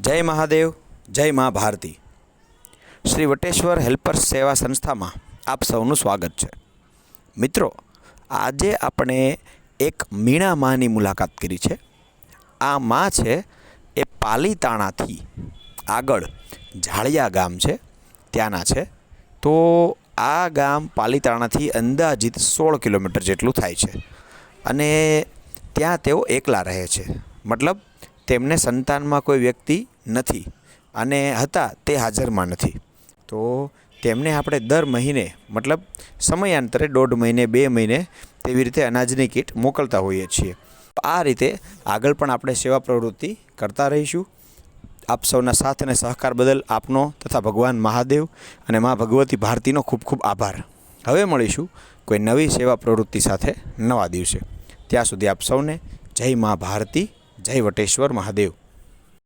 જય મહાદેવ, જય મા ભારતી. શ્રી વટેશ્વર હેલ્પર્સ સેવા સંસ્થામાં આપ સૌનું સ્વાગત છે. મિત્રો, આજે આપણે એક મીણા માની મુલાકાત કરી છે. આ મા છે એ પાલીતાણાથી, આગળ ઝાળિયા ગામ છે, ત્યાંના છે. તો આ ગામ પાલીતાણાથી અંદાજિત સોળ કિલોમીટર જેટલું થાય છે. અને ત્યાં તેઓ એકલા રહે છે. મતલબ તેમને સંતાનમાં કોઈ વ્યક્તિ નથી અને હતા તે હાજરમાં નથી. તો તેમને આપણે દર મહિને, મતલબ સમયાંતરે દોઢ મહિને, બે મહિને તેવી રીતે અનાજની કીટ મોકલતા હોઈએ છીએ. આ રીતે આગળ પણ આપણે સેવા પ્રવૃત્તિ કરતા રહીશું. આપ સૌના સાથ અને સહકાર બદલ આપનો તથા ભગવાન મહાદેવ અને મા ભગવતી ભારતીનો ખૂબ ખૂબ આભાર. હવે મળીશું કોઈ નવી સેવા પ્રવૃત્તિ સાથે નવા દિવસે. ત્યાં સુધી આપ સૌને જય મા ભારતી જય વટેશ્વર મહાદેવ.